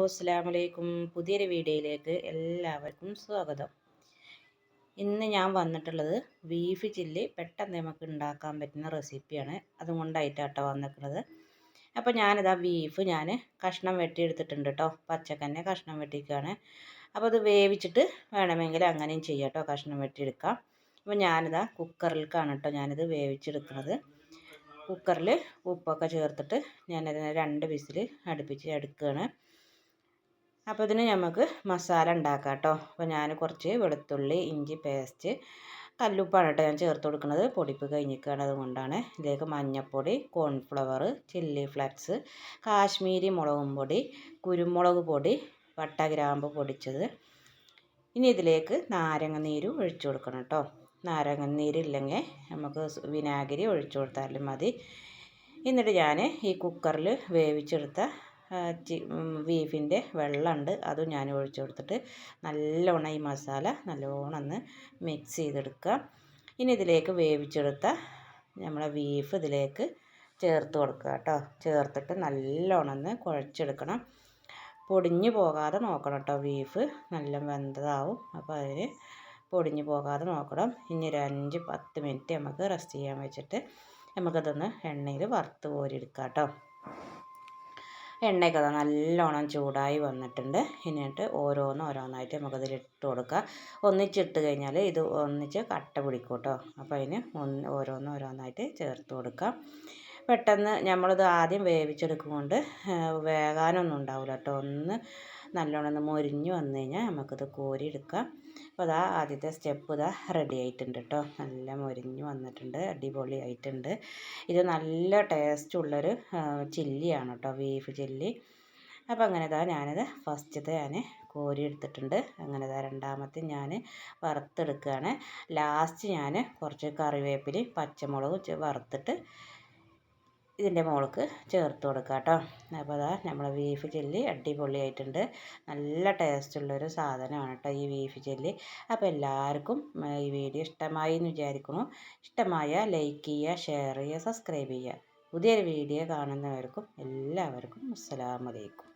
അസ്സാം വലൈക്കും പുതിയൊരു വീഡിയോയിലേക്ക് എല്ലാവർക്കും സ്വാഗതം. ഇന്ന് ഞാൻ വന്നിട്ടുള്ളത് ബീഫ് ചില്ലി പെട്ടെന്ന് നമുക്ക് ഉണ്ടാക്കാൻ പറ്റുന്ന റെസിപ്പിയാണ്. അതുകൊണ്ടായിട്ടാട്ടോ വന്നിട്ടുള്ളത് അപ്പോൾ ഞാനിതാ ബീഫ് ഞാൻ കഷ്ണം വെട്ടിയെടുത്തിട്ടുണ്ട് കേട്ടോ. പച്ചക്കന്നെ കഷ്ണം വെട്ടിക്കുകയാണ് അപ്പോൾ അത് വേവിച്ചിട്ട് വേണമെങ്കിൽ അങ്ങനെയും ചെയ്യാം കേട്ടോ. കഷ്ണം വെട്ടിയെടുക്കാം. അപ്പോൾ ഞാനിതാ കുക്കറിലേക്കാണ് കേട്ടോ ഞാനിത് വേവിച്ചെടുക്കുന്നത്. കുക്കറിൽ ഉപ്പൊക്കെ ചേർത്തിട്ട് ഞാനതിനെ രണ്ട് വിസിൽ അടുപ്പിച്ച് എടുക്കുകയാണ്. അപ്പോൾ ഇതിന് നമുക്ക് മസാല ഉണ്ടാക്കാം കേട്ടോ അപ്പോൾ ഞാൻ കുറച്ച് വെളുത്തുള്ളി ഇഞ്ചി പേസ്റ്റ് കല്ലുപ്പാണ് കേട്ടോ ഞാൻ ചേർത്ത് കൊടുക്കുന്നത് പൊടിപ്പ് കഴിഞ്ഞിരിക്കുകയാണ് അതുകൊണ്ടാണ്. ഇതിലേക്ക് മഞ്ഞൾപ്പൊടി കോൺഫ്ലവർ ചില്ലി ഫ്ലക്സ് കാശ്മീരി മുളകും പൊടി കുരുമുളക് പൊടി വട്ട ഗ്രാമ്പ് പൊടിച്ചത്. ഇനി ഇതിലേക്ക് നാരങ്ങ നീര് ഒഴിച്ചു കൊടുക്കണം കേട്ടോ നാരങ്ങ നീരില്ലെങ്കിൽ നമുക്ക് വിനാഗിരി ഒഴിച്ചു കൊടുത്താലും മതി. എന്നിട്ട് ഞാൻ ഈ കുക്കറിൽ വേവിച്ചെടുത്ത ബീഫിന്റെ വെള്ളമുണ്ട്. അതും ഞാൻ ഒഴിച്ചു കൊടുത്തിട്ട് നല്ലോണം ഈ മസാല നല്ലോണം ഒന്ന് മിക്സ് ചെയ്തെടുക്കുക. ഇനി ഇതിലേക്ക് വേവിച്ചെടുത്ത നമ്മളെ ബീഫ് ഇതിലേക്ക് ചേർത്ത് കൊടുക്കുക കേട്ടോ. ചേർത്തിട്ട് നല്ലോണം ഒന്ന് കുഴച്ചെടുക്കണം. പൊടിഞ്ഞു പോകാതെ നോക്കണം കേട്ടോ ബീഫ് നല്ല വെന്തതാവും. അപ്പോൾ അതിന് പൊടിഞ്ഞു പോകാതെ നോക്കണം. ഇനി ഒരു അഞ്ച് പത്ത് മിനിറ്റ് നമുക്ക് റെസ്റ്റ് ചെയ്യാൻ വെച്ചിട്ട് നമുക്കതൊന്ന് എണ്ണയിൽ വറുത്ത് കോരിയെടുക്കാം കേട്ടോ. എണ്ണയൊക്കെ നല്ലോണം ചൂടായി വന്നിട്ടുണ്ട്. എന്നിട്ട് ഓരോന്ന് ഓരോന്നായിട്ട് നമുക്കതിൽ ഇട്ട് കൊടുക്കുക ഒന്നിച്ചിട്ട് കഴിഞ്ഞാൽ ഇത് ഒന്നിച്ച് കട്ട പിടിക്കും കേട്ടോ അപ്പോൾ അതിന് ഒന്ന് ഓരോന്ന് ഓരോന്നായിട്ട് ചേർത്ത് കൊടുക്കാം. പെട്ടെന്ന് നമ്മളിത് ആദ്യം വേവിച്ചെടുക്കുന്നുണ്ട്. വേകാനൊന്നും ഉണ്ടാവില്ല കേട്ടോ. ഒന്ന് നല്ലോണം ഒന്ന് മൊരിഞ്ഞ് വന്നു കഴിഞ്ഞാൽ നമുക്കിത് കോരി എടുക്കാം അപ്പോൾ അതാ ആദ്യത്തെ സ്റ്റെപ്പ് ഇതാ റെഡി ആയിട്ടുണ്ട് കേട്ടോ. നല്ല മൊരിഞ്ഞ് വന്നിട്ടുണ്ട് അടിപൊളി ആയിട്ടുണ്ട്. ഇത് നല്ല ടേസ്റ്റ് ഉള്ളൊരു ചില്ലിയാണ് കേട്ടോ ബീഫ് ചില്ലി. അപ്പോൾ അങ്ങനെ ഇതാ ഞാനിത് ഫസ്റ്റത്തെ ഞാൻ കോരി എടുത്തിട്ടുണ്ട് അങ്ങനെ ഇതാ രണ്ടാമത്തെ ഞാൻ വറുത്തെടുക്കുകയാണ് ലാസ്റ്റ് ഞാൻ കുറച്ച് കറിവേപ്പിലയും പച്ചമുളകും വറുത്തിട്ട് ഇതിന്റെ മുകൾക്ക് ചേർത്ത് കൊടുക്കുക കേട്ടോ. അപ്പോൾ അതാ നമ്മളെ ബീഫ് ചില്ലി അടിപൊളിയായിട്ടുണ്ട്. നല്ല ടേസ്റ്റ് ടേസ്റ്റുള്ളൊരു സാധനമാണ് കേട്ടോ ഈ ബീഫ് ചില്ലി അപ്പോൾ എല്ലാവർക്കും ഈ വീഡിയോ ഇഷ്ടമായി എന്ന് വിചാരിക്കുന്നു. ഇഷ്ടമായ ലൈക്ക് ചെയ്യുക ഷെയർ ചെയ്യുക സബ്സ്ക്രൈബ് ചെയ്യുക. പുതിയൊരു വീഡിയോ കാണുന്നവർക്കും എല്ലാവർക്കും അസ്സലാമലൈക്കും